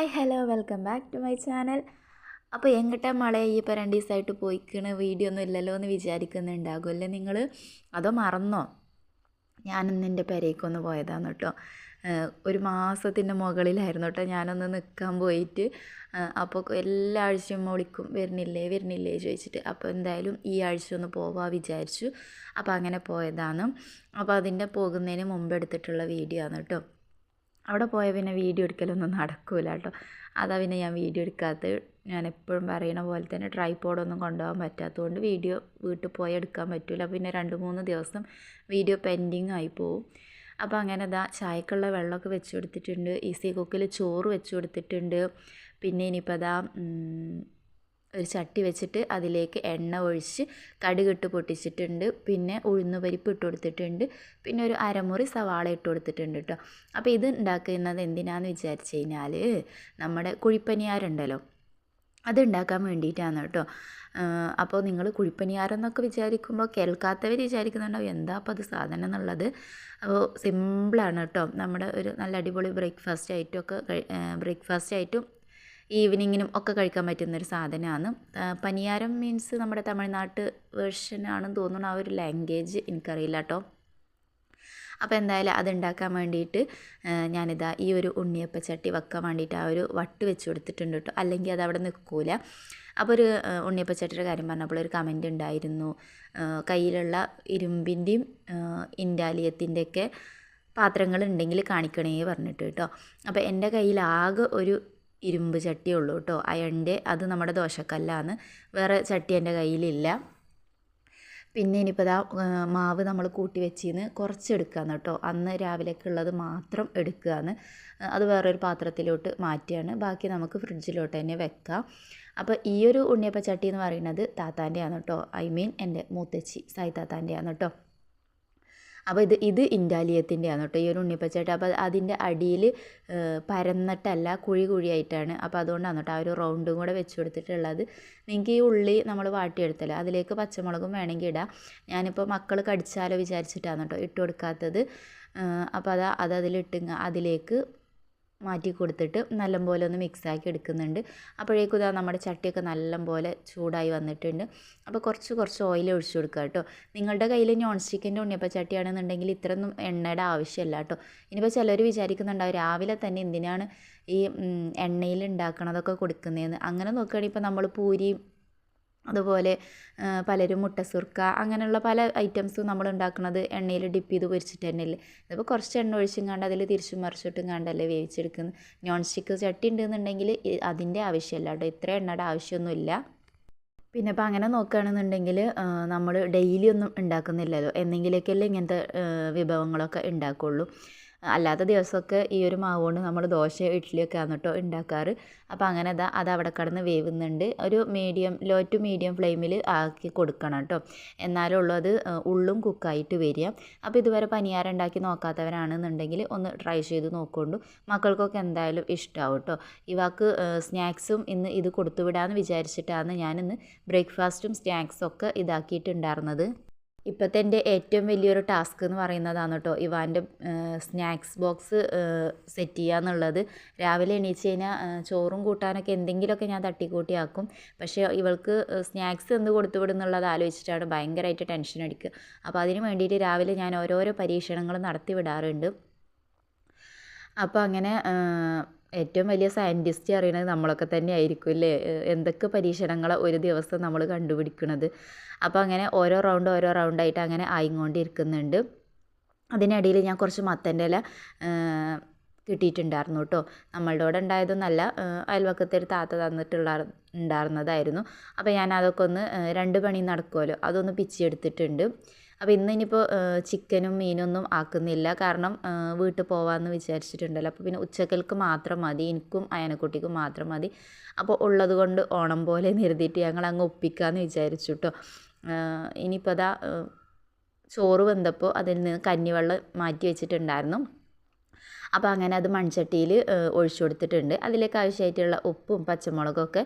Hi hello welcome back to my channel. അപ്പോൾ എങ്ങട്ടാ മഴ ഇപ്പോൾ രണ്ട് ദിവസമായിട്ട് പോയിക്കണ വീഡിയോ ഒന്നും ഇല്ലല്ലോ എന്ന് വിചാരിക്കുന്നുണ്ടാകുമല്ലേ നിങ്ങൾ അതോ മറന്നോ? ഞാനൊന്ന് എന്റെ പെരേക്കൊന്ന് പോയതാണ് കേട്ടോ. ഒരു മാസത്തിന്റെ മുകളിലായിരുന്നു കേട്ടോ ഞാനൊന്ന് നിൽക്കാൻ പോയിട്ട്. അപ്പോൾ എല്ലാ ആഴ്ചയും വിളിക്കും വരുന്നില്ലേ വരുന്നില്ലേ? ചോദിച്ചിട്ട്. അപ്പോൾ എന്തായാലും ഈ ആഴ്ച ഒന്ന് പോവാ വിചാരിച്ചു. അപ്പോൾ അങ്ങനെ പോയതാണ്. അപ്പോൾ അതിന്റെ പോകുന്നതിന് മുമ്പ് എടുത്തിട്ടുള്ള വീഡിയോ ആണ് കേട്ടോ. അവിടെ പോയ പിന്നെ വീഡിയോ എടുക്കലൊന്നും നടക്കൂല കേട്ടോ. അതാ പിന്നെ ഞാൻ വീഡിയോ എടുക്കാത്തത്. ഞാൻ എപ്പോഴും പറയണ പോലെ തന്നെ ട്രൈപോഡൊന്നും കൊണ്ടുപോകാൻ പറ്റാത്തതുകൊണ്ട് വീഡിയോ വീട്ടിൽ പോയി എടുക്കാൻ പറ്റില്ല പിന്നെ രണ്ട് മൂന്ന് ദിവസം വീഡിയോ പെൻഡിങ് ആയി പോവും. അപ്പോൾ അങ്ങനെ ഇതാ ചായക്കുള്ള വെള്ളമൊക്കെ വെച്ച് കൊടുത്തിട്ടുണ്ട്. ഈസി കുക്കിൽ ചോറ് വെച്ച് കൊടുത്തിട്ടുണ്ട്. പിന്നെ ഇനിയിപ്പോൾ അതാ ഒരു ചട്ടി വെച്ചിട്ട് അതിലേക്ക് എണ്ണ ഒഴിച്ച് കടുകിട്ട് പൊട്ടിച്ചിട്ടുണ്ട്. പിന്നെ ഉഴുന്ന് പരിപ്പ് ഇട്ട് കൊടുത്തിട്ടുണ്ട്. പിന്നെ ഒരു അരമുറി സവാള ഇട്ട് കൊടുത്തിട്ടുണ്ട് കേട്ടോ. അപ്പോൾ ഇത് ഉണ്ടാക്കുന്നത് എന്തിനാന്ന് വിചാരിച്ചു കഴിഞ്ഞാൽ നമ്മുടെ കുഴിപ്പനിയാരുണ്ടല്ലോ. അത് ഉണ്ടാക്കാൻ വേണ്ടിയിട്ടാണ് കേട്ടോ. അപ്പോൾ നിങ്ങൾ കുഴിപ്പനിയാരെന്നൊക്കെ വിചാരിക്കുമ്പോൾ കേൾക്കാത്തവർ വിചാരിക്കുന്നുണ്ടാവും എന്താ അപ്പോൾ അത് സാധനം എന്നുള്ളത്? അപ്പോൾ സിമ്പിളാണ് കേട്ടോ. നമ്മുടെ ഒരു നല്ല അടിപൊളി ബ്രേക്ക്ഫാസ്റ്റ് ആയിട്ടും ഒക്കെ ബ്രേക്ക്ഫാസ്റ്റ് ആയിട്ടും ഈവനിങ്ങിനും ഒക്കെ കഴിക്കാൻ പറ്റുന്നൊരു സാധനമാണ്. പനിയാരം മീൻസ് നമ്മുടെ തമിഴ്നാട്ട് വേർഷനാണെന്ന് തോന്നുന്നു. ആ ഒരു ലാംഗ്വേജ് എനിക്കറിയില്ല കേട്ടോ. അപ്പോൾ എന്തായാലും അതുണ്ടാക്കാൻ വേണ്ടിയിട്ട് ഞാനിതാ ഈ ഒരു ഉണ്ണിയപ്പച്ചട്ടി വെക്കാൻ വേണ്ടിയിട്ട് ആ ഒരു വട്ട് വെച്ച് കൊടുത്തിട്ടുണ്ട് കേട്ടോ. അല്ലെങ്കിൽ അത് അവിടെ നിൽക്കൂല. അപ്പോൾ ഒരു ഉണ്ണിയപ്പച്ചട്ടിയുടെ കാര്യം പറഞ്ഞപ്പോൾ ഒരു കമന്റ് ഉണ്ടായിരുന്നു. കയ്യിലുള്ള ഇരുമ്പിന്റെയും ഇൻഡാലിയത്തിന്റെയൊക്കെ പാത്രങ്ങൾ ഉണ്ടെങ്കിൽ കാണിക്കണേ പറഞ്ഞിട്ട് കേട്ടോ. അപ്പോൾ എന്റെ കയ്യിൽ ആകെ ഒരു ഇരുമ്പ് ചട്ടിയേ ഉള്ളൂ കേട്ടോ. അയണിന്റെ അത് നമ്മുടെ ദോശക്കല്ലാണ് വേറെ ചട്ടി എന്റെ കയ്യിലില്ല. പിന്നെ ഇനിയിപ്പോൾ ഇതാ മാവ് നമ്മൾ കൂട്ടി വെച്ചിന്ന് കുറച്ച് എടുക്കുകയാണ് കേട്ടോ. അന്ന് രാവിലേക്കുള്ളത് മാത്രം എടുക്കുകയാണ് അത് വേറൊരു പാത്രത്തിലോട്ട് മാറ്റിയാണ്. ബാക്കി നമുക്ക് ഫ്രിഡ്ജിലോട്ട് തന്നെ വെക്കാം. അപ്പോൾ ഈ ഒരു ഉണ്ണിയപ്പച്ചട്ടി എന്ന് പറയുന്നത് താത്താന്റെയാണ് കേട്ടോ. ഐ മീൻ എന്റെ മൂത്തച്ചി സായി താത്താന്റെയാണ് കേട്ടോ. അപ്പോൾ ഇത് ഇത് ഇൻഡാലിയത്തിന്റെയാണ് കേട്ടോ. ഈ ഒരു ഉണ്ണിപ്പച്ചട്ടി അപ്പോൾ അതിന്റെ അടിയിൽ പരന്നിട്ടല്ല കുഴി കുഴിയായിട്ടാണ്. അപ്പോൾ അതുകൊണ്ടാണ് കേട്ടോ ആ ഒരു റൗണ്ടും കൂടെ വെച്ച് കൊടുത്തിട്ടുള്ളത്. നിങ്ങൾക്ക് ഈ ഉള്ളി നമ്മൾ വാട്ടിയെടുത്തല്ലോ അതിലേക്ക് പച്ചമുളകും വേണമെങ്കിൽ ഇടാം. ഞാനിപ്പോൾ മക്കൾ കടിച്ചാലോ വിചാരിച്ചിട്ടാണ് കേട്ടോ ഇട്ട് കൊടുക്കാത്തത്. അപ്പോൾ അത് അത് അതിലിട്ട് അതിലേക്ക് മാറ്റി കൊടുത്തിട്ട് നല്ലപോലെ ഒന്ന് മിക്സാക്കി എടുക്കുന്നുണ്ട്. അപ്പോഴേക്കും ഇതാ നമ്മുടെ ചട്ടിയൊക്കെ നല്ലപോലെ ചൂടായി വന്നിട്ടുണ്ട്. അപ്പോൾ കുറച്ച് കുറച്ച് ഓയിൽ ഒഴിച്ചു കൊടുക്കുക കേട്ടോ. നിങ്ങളുടെ കയ്യിൽ നോൺ സ്റ്റിക്കിന്റെ ഉണ്ണിയപ്പം ചട്ടിയാണെന്നുണ്ടെങ്കിൽ ഇത്രയൊന്നും എണ്ണയുടെ ആവശ്യമില്ല കേട്ടോ. ഇനിയിപ്പോൾ ചിലർ വിചാരിക്കുന്നുണ്ടാവും രാവിലെ തന്നെ എന്തിനാണ് ഈ എണ്ണയിൽ ഉണ്ടാക്കണതൊക്കെ കൊടുക്കുന്നതെന്ന് അങ്ങനെ നോക്കുകയാണെങ്കിൽ ഇപ്പോൾ നമ്മൾ പൂരി അതുപോലെ പലരും മുട്ടസുർക്ക അങ്ങനെയുള്ള പല ഐറ്റംസും നമ്മൾ ഉണ്ടാക്കുന്നത് എണ്ണയിൽ ഡിപ്പ് ചെയ്ത് പൊരിച്ചിട്ട് തന്നെയല്ലേ. ഇതിപ്പോൾ കുറച്ച് എണ്ണ ഒഴിച്ചും കണ്ട് അതിൽ തിരിച്ചും മറിച്ചിട്ടും കണ്ടല്ലേ വേവിച്ചെടുക്കുന്നത്. നോൺ സ്റ്റിക്ക് ചട്ടി ഉണ്ടെന്നുണ്ടെങ്കിൽ അതിന്റെ ആവശ്യമില്ല കേട്ടോ. ഇത്ര എണ്ണയുടെ ആവശ്യമൊന്നുമില്ല. പിന്നെ ഇപ്പോൾ അങ്ങനെ നോക്കുകയാണെന്നുണ്ടെങ്കിൽ നമ്മൾ ഡെയിലി ഒന്നും ഉണ്ടാക്കുന്നില്ലല്ലോ. എന്തെങ്കിലുമൊക്കെയല്ലേ ഇങ്ങനത്തെ വിഭവങ്ങളൊക്കെ ഉണ്ടാക്കുള്ളൂ. അല്ലാത്ത ദിവസമൊക്കെ ഈ ഒരു മാവ് കൊണ്ട് നമ്മൾ ദോശ ഇഡ്ഡലിയൊക്കെ ആണ് കേട്ടോ ഉണ്ടാക്കാറ് അപ്പോൾ അങ്ങനെ അതാ അത് അവിടെ കിടന്ന് വേവുന്നുണ്ട്. ഒരു മീഡിയം ലോ ടു മീഡിയം ഫ്ലെയിമിൽ ആക്കി കൊടുക്കണം കേട്ടോ. എന്നാലേ ഉള്ളൂ അത് ഉള്ളും കുക്കായിട്ട് വരിക. അപ്പോൾ ഇതുവരെ പനിയാരം ഉണ്ടാക്കി നോക്കാത്തവരാണെന്നുണ്ടെങ്കിൽ ഒന്ന് ട്രൈ ചെയ്ത് നോക്കൊണ്ടു. മക്കൾക്കൊക്കെ എന്തായാലും ഇഷ്ടമാവും കേട്ടോ. ഇവാക്ക് സ്നാക്സും ഇന്ന് ഇത് കൊടുത്തു വിടാമെന്ന് വിചാരിച്ചിട്ടാണ് ഞാനിന്ന് ബ്രേക്ക്ഫാസ്റ്റും സ്നാക്സും ഒക്കെ ഇതാക്കിയിട്ടുണ്ടായിരുന്നത് ഇപ്പോഴത്തെ എന്റെ ഏറ്റവും വലിയൊരു ടാസ്ക് എന്ന് പറയുന്നതാണ് കേട്ടോ ഇവാന്റെ സ്നാക്സ് ബോക്സ് സെറ്റ് ചെയ്യുക എന്നുള്ളത്. രാവിലെ എണീച്ച് കഴിഞ്ഞാൽ ചോറും കൂട്ടാനൊക്കെ എന്തെങ്കിലുമൊക്കെ ഞാൻ തട്ടിക്കൂട്ടി ആക്കും പക്ഷേ ഇവൾക്ക് സ്നാക്സ് എന്ത് കൊടുത്തു വിടുന്നുള്ളത് ആലോചിച്ചിട്ടാണ് ഭയങ്കരമായിട്ട് ടെൻഷൻ അടിക്കുക. അപ്പോൾ അതിന് വേണ്ടിയിട്ട് രാവിലെ ഞാൻ ഓരോരോ പരീക്ഷണങ്ങൾ നടത്തി വിടാറുണ്ട്. അപ്പോൾ അങ്ങനെ ഏറ്റവും വലിയ സയന്റിസ്റ്റ് അറിയണത് നമ്മളൊക്കെ തന്നെ ആയിരിക്കും അല്ലേ എന്തൊക്കെ പരീക്ഷണങ്ങൾ ഒരു ദിവസം നമ്മൾ കണ്ടുപിടിക്കുന്നത് അപ്പോൾ അങ്ങനെ ഓരോ റൗണ്ട് ഓരോ റൗണ്ടായിട്ട് അങ്ങനെ ആയിക്കൊണ്ടിരിക്കുന്നുണ്ട്. അതിനിടയിൽ ഞാൻ കുറച്ച് മത്തന്റെ ഇല കിട്ടിയിട്ടുണ്ടായിരുന്നു കേട്ടോ നമ്മളുടെ കൂടെ ഉണ്ടായതൊന്നല്ല അയൽവക്കത്തെ താത്ത തന്നിട്ടുള്ള ഉണ്ടായിരുന്നതായിരുന്നു. അപ്പോൾ ഞാൻ അതൊക്കെ ഒന്ന് രണ്ട് പണി നടക്കുമല്ലോ അതൊന്ന് പിച്ചിയെടുത്തിട്ടുണ്ട് അപ്പോൾ ഇന്ന് ഇനിയിപ്പോൾ ചിക്കനും മീനൊന്നും ആക്കുന്നില്ല. കാരണം വീട്ടിൽ പോകാമെന്ന് വിചാരിച്ചിട്ടുണ്ടല്ലോ. അപ്പോൾ പിന്നെ ഉച്ചക്കൽക്ക് മാത്രം മതി. എനിക്കും അയനക്കുട്ടിക്കും മാത്രം മതി. അപ്പോൾ ഉള്ളത് കൊണ്ട് ഓണം പോലെ നിരുതിയിട്ട് ഞങ്ങൾ അങ്ങ് ഒപ്പിക്കാമെന്ന് വിചാരിച്ചു കേട്ടോ ഇനിയിപ്പോൾ അതാ ചോറ് വെന്തപ്പോൾ അതിൽ നിന്ന് കഞ്ഞിവെള്ളം മാറ്റി വെച്ചിട്ടുണ്ടായിരുന്നു. അപ്പോൾ അങ്ങനെ അത് മൺചട്ടിയിൽ ഒഴിച്ചു കൊടുത്തിട്ടുണ്ട്. അതിലേക്ക് ആവശ്യമായിട്ടുള്ള ഉപ്പും പച്ചമുളകൊക്കെ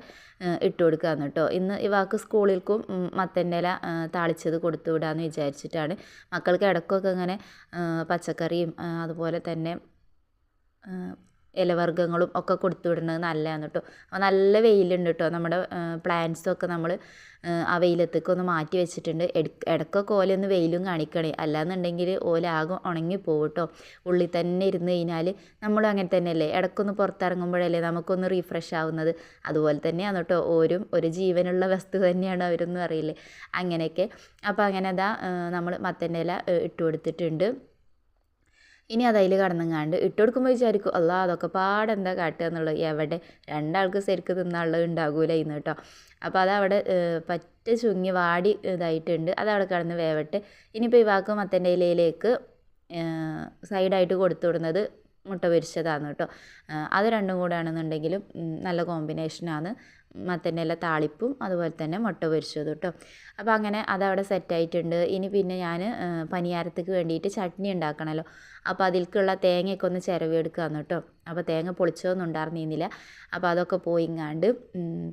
ഇട്ട് കൊടുക്കുകയാണ് കേട്ടോ. ഇന്ന് ഇവാക്ക് സ്കൂളിൽക്കും മത്തന്റെ ഇല താളിച്ചത് കൊടുത്തു വിടാമെന്ന് വിചാരിച്ചിട്ടാണ്. മക്കൾക്ക് ഇടയ്ക്കൊക്കെ ഇങ്ങനെ പച്ചക്കറിയും അതുപോലെ തന്നെ ഇലവർഗങ്ങളും ഒക്കെ കൊടുത്തു വിടുന്നത് നല്ലതാണ് കേട്ടോ അപ്പോൾ നല്ല വെയിലുണ്ട് കേട്ടോ നമ്മുടെ പ്ലാന്റ്സൊക്കെ നമ്മൾ ആ വെയിലത്തേക്ക് ഒന്ന് മാറ്റി വെച്ചിട്ടുണ്ട്. ഇടയ്ക്കൊക്കെ ഓലൊന്ന് വെയിലും കാണിക്കണേ. അല്ലാന്നുണ്ടെങ്കിൽ ഓല ആകെ ഉണങ്ങി പോകും കേട്ടോ ഉള്ളിൽ തന്നെ ഇരുന്ന് കഴിഞ്ഞാൽ നമ്മളും അങ്ങനെ തന്നെയല്ലേ? ഇടയ്ക്കൊന്ന് പുറത്തിറങ്ങുമ്പോഴല്ലേ നമുക്കൊന്ന് റീഫ്രഷ് ആവുന്നത്? അതുപോലെ തന്നെയാണ് കേട്ടോ ഓരും ഒരു ജീവനുള്ള വസ്തു തന്നെയാണ് അവരൊന്നും അറിയില്ലേ? അങ്ങനെയൊക്കെ. അപ്പോൾ അങ്ങനെ അതാ നമ്മൾ മത്തന്റെ ഇല ഇട്ട് കൊടുത്തിട്ടുണ്ട്. ഇനി അത് അതിൽ കടന്നങ്ങാണ്ട് ഇട്ട് കൊടുക്കുമ്പോൾ വിചാരിക്കും അല്ലാ അതൊക്കെ പാടെന്താ കാട്ടുക എന്നുള്ളത്? എവിടെ? രണ്ടാൾക്ക് ശരിക്ക് തിന്നാനുള്ളത് ഉണ്ടാകൂല ഇന്ന് കേട്ടോ അപ്പോൾ അതവിടെ പറ്റ ചുങ്ങി വാടി ഇതായിട്ടുണ്ട്. അതവിടെ കടന്ന് വേവട്ടെ. ഇനിയിപ്പോൾ ഈ വാക്ക് മത്തന്റെ ഇലയിലേക്ക് സൈഡായിട്ട് കൊടുത്തു വിടുന്നത് മുട്ട പൊരിച്ചതാണ് കേട്ടോ അത് രണ്ടും കൂടെ ആണെന്നുണ്ടെങ്കിലും നല്ല കോമ്പിനേഷനാണ്. മത്തന്റെ ഇല താളിപ്പും അതുപോലെ തന്നെ മുട്ട പൊരിച്ചതും കേട്ടോ. അപ്പോൾ അങ്ങനെ അതവിടെ സെറ്റായിട്ടുണ്ട് ഇനി പിന്നെ ഞാൻ പനിയാരത്തേക്ക് വേണ്ടിയിട്ട് ചട്നി ഉണ്ടാക്കണമല്ലോ അപ്പോൾ അതിൽക്കുള്ള തേങ്ങയൊക്കെ ഒന്ന് ചിരവിയെടുക്കുകയാണ് കേട്ടോ. അപ്പോൾ തേങ്ങ പൊളിച്ചതൊന്നും ഉണ്ടായിരുന്നില്ല അപ്പോൾ അതൊക്കെ പോയിങ്ങാണ്ട്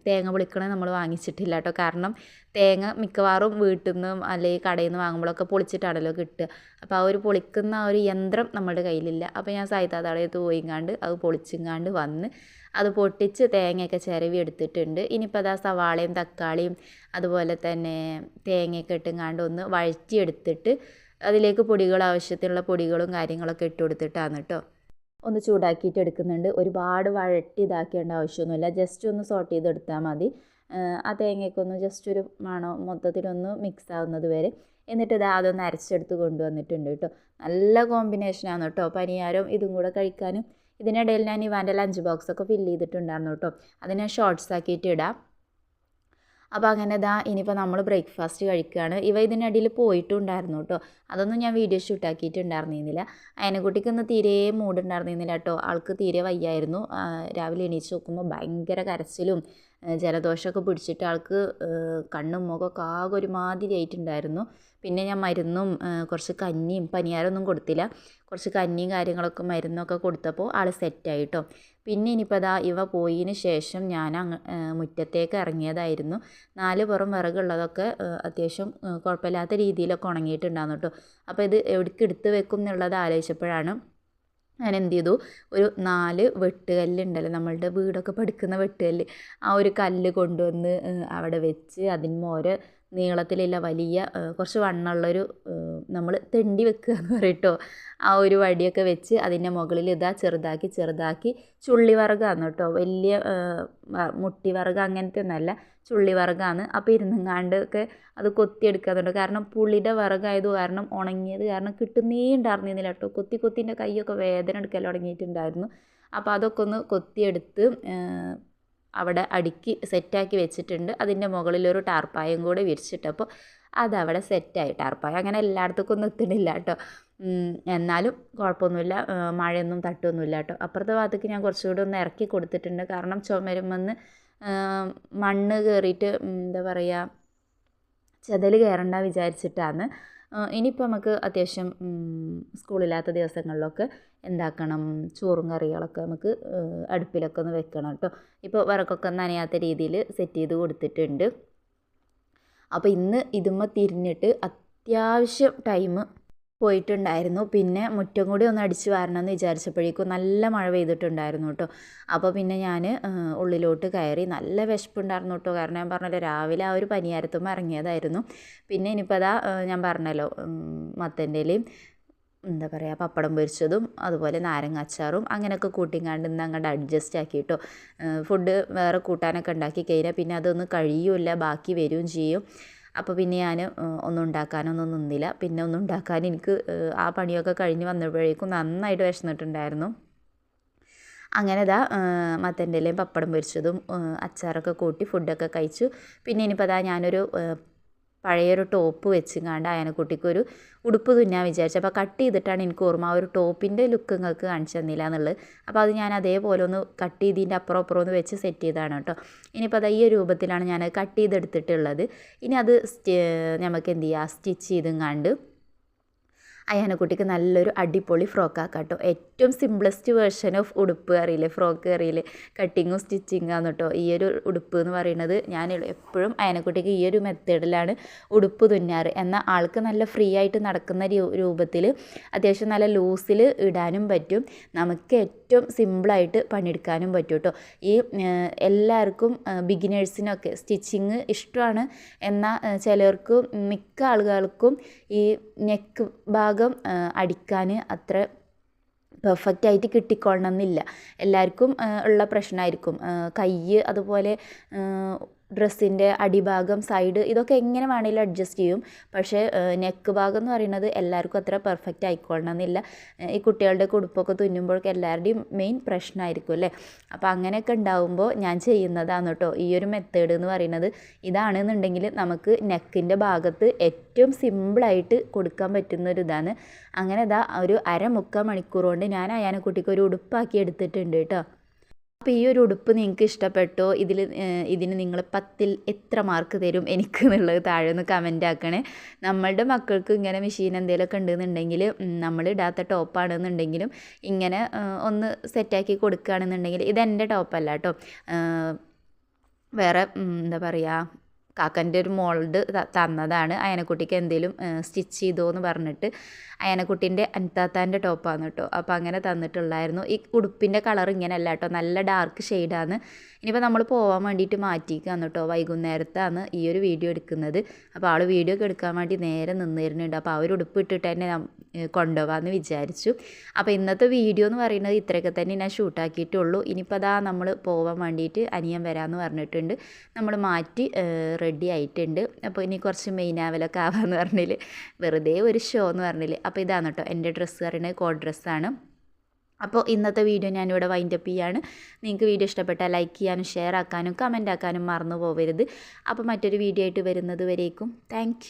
തേങ്ങ പൊളിക്കണ നമ്മൾ വാങ്ങിച്ചിട്ടില്ല കേട്ടോ. കാരണം തേങ്ങ മിക്കവാറും വീട്ടിൽ നിന്നും അല്ലെങ്കിൽ കടയിൽ നിന്ന് വാങ്ങുമ്പോഴൊക്കെ പൊളിച്ചിട്ടാണല്ലോ കിട്ടുക. അപ്പോൾ ആ ഒരു പൊളിക്കുന്ന ആ ഒരു യന്ത്രം നമ്മുടെ കയ്യിലില്ല. അപ്പോൾ ഞാൻ സായിത്താതാടയത്ത് പോയിങ്ങാണ്ട് അത് പൊളിച്ചിങ്ങാണ്ട് വന്ന് അത് പൊട്ടിച്ച് തേങ്ങയൊക്കെ ചിരവി എടുത്തിട്ടുണ്ട്. ഇനിയിപ്പോൾ അതാ സവാളയും തക്കാളിയും അതുപോലെ തന്നെ തേങ്ങയൊക്കെ ഇട്ടുങ്ങാണ്ട് ഒന്ന് വഴറ്റിയെടുത്തിട്ട് അതിലേക്ക് പൊടികൾ ആവശ്യത്തിനുള്ള പൊടികളും കാര്യങ്ങളൊക്കെ ഇട്ട് കൊടുത്തിട്ടാണ് കേട്ടോ ഒന്ന് ചൂടാക്കിയിട്ട് എടുക്കുന്നുണ്ട്. ഒരുപാട് വഴറ്റി ഇതാക്കേണ്ട ആവശ്യമൊന്നുമില്ല. ജസ്റ്റ് ഒന്ന് സോട്ട് ചെയ്തെടുത്താൽ മതി. ആ തേങ്ങയ്ക്കൊന്ന് ജസ്റ്റ് ഒരു മണം മൊത്തത്തിലൊന്ന് മിക്സ് ആവുന്നത് വരെ. എന്നിട്ട് ഇത് അതൊന്ന് അരച്ചെടുത്ത് കൊണ്ടുവന്നിട്ടുണ്ട് കേട്ടോ നല്ല കോമ്പിനേഷനാണ് കേട്ടോ പനിയാരം ഇതും കൂടെ കഴിക്കാനും. ഇതിനിടയിൽ ഞാൻ ഈ വാന്റെ ലഞ്ച് ബോക്സൊക്കെ ഫില്ല് ചെയ്തിട്ടുണ്ടായിരുന്നു കേട്ടോ അത് ഞാൻ ഷോർട്ട്സ് ആക്കിയിട്ട് ഇടാം. അപ്പോൾ അങ്ങനെ ഇതാ ഇനിയിപ്പോൾ നമ്മൾ ബ്രേക്ക്ഫാസ്റ്റ് കഴിക്കുകയാണ് ഇവ ഇതിനിടയിൽ പോയിട്ടുണ്ടായിരുന്നു കേട്ടോ അതൊന്നും ഞാൻ വീഡിയോ ഷൂട്ടാക്കിയിട്ടുണ്ടായിരുന്നില്ല അതിനെ കുട്ടിക്ക് ഇന്ന് തീരെ മൂടുണ്ടായിരുന്നില്ല കേട്ടോ ആൾക്ക് തീരെ വയ്യായിരുന്നു. രാവിലെ എണീച്ച് നോക്കുമ്പോൾ ഭയങ്കര കരച്ചിലും ജലദോഷമൊക്കെ പിടിച്ചിട്ട് ആൾക്ക് കണ്ണും മുഖമൊക്കെ ആകെ ഒരുമാതിരി ആയിട്ടുണ്ടായിരുന്നു. പിന്നെ ഞാൻ മരുന്നും കുറച്ച് കഞ്ഞിയും പനിയാരൊന്നും കൊടുത്തില്ല. കുറച്ച് കഞ്ഞിയും കാര്യങ്ങളൊക്കെ മരുന്നൊക്കെ കൊടുത്തപ്പോൾ ആൾ സെറ്റായി കേട്ടോ പിന്നെ ഇനിയിപ്പോൾ അതാ ഇവ പോയതിന് ശേഷം ഞാൻ അങ്ങ് മുറ്റത്തേക്ക് ഇറങ്ങിയതായിരുന്നു. നാല് പുറം വിറകുള്ളതൊക്കെ അത്യാവശ്യം കുഴപ്പമില്ലാത്ത രീതിയിലൊക്കെ ഉണങ്ങിയിട്ടുണ്ടായിരുന്നു കേട്ടോ അപ്പോൾ ഇത് എവിടേക്ക് എടുത്ത് വെക്കും എന്നുള്ളത് ആലോചിച്ചപ്പോഴാണ് ഞാൻ എന്ത് ചെയ്തു ഒരു നാല് വെട്ടുകല്ലുണ്ടല്ലോ നമ്മളുടെ വീടൊക്കെ പടുക്കുന്ന വെട്ടുകല്ല്. ആ ഒരു കല്ല് കൊണ്ടുവന്ന് അവിടെ വെച്ച് അതിന്മേൽ നീളത്തിലുള്ള വലിയ കുറച്ച് വണ്ണമുള്ളൊരു നമ്മൾ തെണ്ടി വെക്കുക എന്ന് പറയും ആ ഒരു വടിയൊക്കെ വെച്ച് അതിന്റെ മുകളിൽ ഇതാ ചെറുതാക്കി ചെറുതാക്കി ചുള്ളി വർഗമാണ് കേട്ടോ വലിയ മുട്ടി വർഗം അങ്ങനത്തെ ഒന്നല്ല ചുള്ളി വർഗമാണ് അപ്പോൾ ഇരുന്നങ്ങാണ്ട് ഒക്കെ അത് കൊത്തിയെടുക്കാറുണ്ട് കാരണം പുളിയുടെ വർഗമായത് കാരണം ഉണങ്ങിയത് കാരണം കിട്ടുന്നേ ഉണ്ടായിരുന്നില്ല കേട്ടോ കൊത്തി കൊത്തിന്റെ കൈയൊക്കെ വേദന എടുക്കാൻ തുടങ്ങിയിട്ടുണ്ടായിരുന്നു. അപ്പോൾ അതൊക്കെ ഒന്ന് കൊത്തിയെടുത്ത് അവിടെ അടുക്കി സെറ്റാക്കി വെച്ചിട്ടുണ്ട്. അതിന്റെ മുകളിലൊരു ടാർപ്പായും കൂടെ വിരിച്ചിട്ടപ്പോൾ അതവിടെ സെറ്റായി. ടാർപ്പായ അങ്ങനെ എല്ലായിടത്തേക്കും ഒന്നും എത്തണില്ല കേട്ടോ എന്നാലും കുഴപ്പമൊന്നുമില്ല. മഴയൊന്നും തട്ടൊന്നുമില്ല കേട്ടോ. അപ്പുറത്തെ ഭാഗത്തേക്ക് ഞാൻ കുറച്ചുകൂടി ഒന്ന് ഇറക്കി കൊടുത്തിട്ടുണ്ട്. കാരണം ചുമരുമെന്ന് മണ്ണ് കയറിയിട്ട് എന്താ പറയുക ചെതൽ കയറണ്ട വിചാരിച്ചിട്ടാണ്. ഇനിയിപ്പോൾ നമുക്ക് അത്യാവശ്യം സ്കൂളില്ലാത്ത ദിവസങ്ങളിലൊക്കെ എന്താക്കണം? ചോറും കറികളൊക്കെ നമുക്ക് അടുപ്പിലൊക്കെ ഒന്ന് വെക്കണം കേട്ടോ. ഇപ്പോൾ വിറക്കൊക്കെ നനയാത്ത രീതിയിൽ സെറ്റ് ചെയ്ത് കൊടുത്തിട്ടുണ്ട്. അപ്പോൾ ഇന്ന് ഇതുമ്മ തിരിഞ്ഞിട്ട് അത്യാവശ്യം ടൈം പോയിട്ടുണ്ടായിരുന്നു. പിന്നെ മുറ്റം കൂടി ഒന്ന് അടിച്ച് വാരണമെന്ന് വിചാരിച്ചപ്പോഴേക്കും നല്ല മഴ പെയ്തിട്ടുണ്ടായിരുന്നു കേട്ടോ. അപ്പോൾ പിന്നെ ഞാൻ ഉള്ളിലോട്ട് കയറി നല്ല വിശപ്പുണ്ടായിരുന്നു കേട്ടോ. കാരണം ഞാൻ പറഞ്ഞല്ലോ രാവിലെ ആ ഒരു പനിയാരത്തുമ്പോൾ ഇറങ്ങിയതായിരുന്നു. പിന്നെ ഇനിയിപ്പോൾ അതാ ഞാൻ പറഞ്ഞല്ലോ മത്തന്റെലയും എന്താ പറയുക പപ്പടം പൊരിച്ചതും അതുപോലെ നാരങ്ങ അച്ചാറും അങ്ങനെയൊക്കെ കൂട്ടിങ്ങാണ്ട് ഇന്ന് അങ്ങോട്ട് അഡ്ജസ്റ്റ് ആക്കി കേട്ടോ. ഫുഡ് വേറെ കൂട്ടാനൊക്കെ ഉണ്ടാക്കി കഴിഞ്ഞാൽ പിന്നെ അതൊന്നും കഴിയുമില്ല ബാക്കി വരികയും ചെയ്യും. അപ്പോൾ പിന്നെ ഞാൻ ഒന്നും ഉണ്ടാക്കാനൊന്നും നിന്നില്ല. പിന്നെ ഒന്നും ഉണ്ടാക്കാൻ എനിക്ക് ആ പണിയൊക്കെ കഴിഞ്ഞ് വന്നപ്പോഴേക്കും നന്നായിട്ട് വിശന്നിട്ടുണ്ടായിരുന്നു. അങ്ങനെ ഇതാ മത്തന്റെ ഇലയും പപ്പടം പൊരിച്ചതും അച്ചാറൊക്കെ കൂട്ടി ഫുഡൊക്കെ കഴിച്ചു. പിന്നെ ഇനിയിപ്പോൾ അതാ ഞാനൊരു പഴയൊരു ടോപ്പ് വെച്ചിങ്ങാണ്ട് അയനക്കുട്ടിക്കൊരു ഉടുപ്പ് തുന്നാൻ വിചാരിച്ചു. അപ്പോൾ കട്ട് ചെയ്തിട്ടാണ് എനിക്ക് ഓർമ്മ ആ ഒരു ടോപ്പിന്റെ ലുക്ക് നിങ്ങൾക്ക് കാണിച്ചു തന്നില്ല എന്നുള്ളത്. അപ്പോൾ അത് ഞാൻ അതേപോലെ ഒന്ന് കട്ട് ചെയ്തിന്റെ അപ്പുറം അപ്പുറം ഒന്ന് വെച്ച് സെറ്റ് ചെയ്തതാണ് കേട്ടോ. ഇനിയിപ്പോൾ അത് ഈ രൂപത്തിലാണ് ഞാൻ കട്ട് ചെയ്തെടുത്തിട്ടുള്ളത്. ഇനി അത് നമുക്ക് എന്ത് ചെയ്യുക സ്റ്റിച്ച് ചെയ്തും ചെയ്തുങ്ങാണ്ട് അയ്യാനക്കുട്ടിക്ക് നല്ലൊരു അടിപൊളി ഫ്രോക്ക് ആക്കാം കേട്ടോ ഏറ്റവും സിംപ്ലസ്റ്റ് വേർഷൻ ഓഫ് ഉടുപ്പ് അറിയില്ലേ? ഫ്രോക്ക് അറിയില്ലേ? കട്ടിങ്ങും സ്റ്റിച്ചിങ്ങാണ് കേട്ടോ ഈ ഒരു ഉടുപ്പ് എന്ന് പറയുന്നത് ഞാൻ എപ്പോഴും അയ്യാനക്കുട്ടിക്ക് ഈ ഒരു മെത്തേഡിലാണ് ഉടുപ്പ് തുന്നാറ്. എന്നാൽ ആൾക്ക് നല്ല ഫ്രീ ആയിട്ട് നടക്കുന്ന രൂപത്തിൽ അത്യാവശ്യം നല്ല ലൂസിൽ ഇടാനും പറ്റും. നമുക്ക് ഏറ്റവും സിമ്പിളായിട്ട് പണിയെടുക്കാനും പറ്റും കേട്ടോ ഈ എല്ലാവർക്കും ബിഗിനേഴ്സിനൊക്കെ സ്റ്റിച്ചിങ് ഇഷ്ടമാണ്. എന്നാൽ ചിലർക്കും മിക്ക ആളുകൾക്കും ഈ നെക്ക് ഭാഗം അടിക്കാൻ അത്ര പെർഫെക്റ്റ് ആയിട്ട് കിട്ടിക്കൊള്ളണം എന്നില്ല എല്ലാവർക്കും ഉള്ള പ്രശ്നമായിരിക്കും. കൈ അതുപോലെ ഡ്രസ്സിന്റെ അടിഭാഗം സൈഡ് ഇതൊക്കെ എങ്ങനെ വേണമെങ്കിലും അഡ്ജസ്റ്റ് ചെയ്യും. പക്ഷേ നെക്ക് ഭാഗം എന്ന് പറയുന്നത് എല്ലാവർക്കും അത്ര പെർഫെക്റ്റ് ആയിക്കൊള്ളണമെന്നില്ല. ഈ കുട്ടികളുടെ കുടുപ്പൊക്കെ തുന്നുമ്പോഴൊക്കെ എല്ലാവരുടെയും മെയിൻ പ്രശ്നമായിരിക്കും അല്ലേ? അപ്പോൾ അങ്ങനെയൊക്കെ ഉണ്ടാവുമ്പോൾ ഞാൻ ചെയ്യുന്നതാണ് കേട്ടോ. ഈ ഒരു മെത്തേഡ് എന്ന് പറയുന്നത്. ഇതാണെന്നുണ്ടെങ്കിൽ നമുക്ക് നെക്കിന്റെ ഭാഗത്ത് ഏറ്റവും സിമ്പിളായിട്ട് കൊടുക്കാൻ പറ്റുന്ന ഒരു ഇതാണ്. അങ്ങനെ ഇതാ ഒരു അര മുക്കാൽ മണിക്കൂർ കൊണ്ട് ഞാൻ അയാനെക്കുട്ടിക്ക് ഒരു ഉടുപ്പാക്കി എടുത്തിട്ടുണ്ട് കേട്ടോ. അപ്പോൾ ഈ ഒരു ഉടുപ്പ് നിങ്ങൾക്ക് ഇഷ്ടപ്പെട്ടോ? ഇതിൽ ഇതിന് നിങ്ങൾ പത്തിൽ എത്ര മാർക്ക് തരും എനിക്ക് എന്നുള്ളത് താഴെ ഒന്ന് കമന്റ് ആക്കണേ. നമ്മളുടെ മക്കൾക്ക് ഇങ്ങനെ മെഷീൻ എന്തെങ്കിലുമൊക്കെ ഉണ്ടെന്നുണ്ടെങ്കിൽ നമ്മൾ ഇടാത്ത ടോപ്പാണെന്നുണ്ടെങ്കിലും ഇങ്ങനെ ഒന്ന് സെറ്റാക്കി കൊടുക്കുകയാണെന്നുണ്ടെങ്കിൽ ഇതെന്റെ ടോപ്പല്ല കേട്ടോ വേറെ എന്താ പറയുക കാക്കന്റെ ഒരു മോൾഡ് തന്നതാണ്. അയനക്കുട്ടിക്ക് എന്തെങ്കിലും സ്റ്റിച്ച് ചെയ്തോ എന്ന് പറഞ്ഞിട്ട് അയനക്കുട്ടീന്റെ അൻതാത്താന്റെ ടോപ്പാണ് കേട്ടോ. അപ്പോൾ അങ്ങനെ തന്നിട്ടുള്ളായിരുന്നു. ഈ ഉടുപ്പിന്റെ കളർ ഇങ്ങനെയല്ല കേട്ടോ. നല്ല ഡാർക്ക് ഷെയ്ഡാണ് ഇനിയിപ്പോൾ നമ്മൾ പോകാൻ വേണ്ടിയിട്ട് മാറ്റിയിരിക്കുകയാണ് കേട്ടോ. വൈകുന്നേരത്താണ് ഈ ഒരു വീഡിയോ എടുക്കുന്നത്. അപ്പോൾ ആൾ വീഡിയോ ഒക്കെ എടുക്കാൻ വേണ്ടി നേരെ നിന്നിരുന്നുണ്ട്. അപ്പോൾ ആ ഒരു ഉടുപ്പ് ഇട്ടിട്ട് തന്നെ കൊണ്ടുപോകാമെന്ന് വിചാരിച്ചു. അപ്പോൾ ഇന്നത്തെ വീഡിയോ എന്ന് പറയുന്നത് ഇത്രയൊക്കെ തന്നെ ഞാൻ ഷൂട്ടാക്കിയിട്ടുള്ളൂ. ഇനിയിപ്പോൾ അതാ നമ്മൾ പോകാൻ വേണ്ടിയിട്ട് അനിയൻ വരാമെന്ന് പറഞ്ഞിട്ടുണ്ട്. നമ്മൾ മാറ്റി റെഡി ആയിട്ടുണ്ട്. അപ്പോൾ ഇനി കുറച്ച് മെയിനാവലൊക്കെ ആവാമെന്ന് പറഞ്ഞാൽ വെറുതെ ഒരു ഷോ എന്ന് പറഞ്ഞാൽ അപ്പോൾ ഇതാണ് കേട്ടോ എന്റെ ഡ്രസ്സ് പറയുന്നത് കോഡ് ഡ്രസ്സാണ് അപ്പോൾ ഇന്നത്തെ വീഡിയോ ഞാനിവിടെ വൈൻഡപ്പ് ചെയ്യാണ്. നിങ്ങൾക്ക് വീഡിയോ ഇഷ്ടപ്പെട്ടാൽ ലൈക്ക് ചെയ്യാനും ഷെയർ ആക്കാനും കമന്റ് ആക്കാനും മറന്നു പോവരുത്. അപ്പോൾ മറ്റൊരു വീഡിയോ ആയിട്ട് വരുന്നത് വരേക്കും. താങ്ക്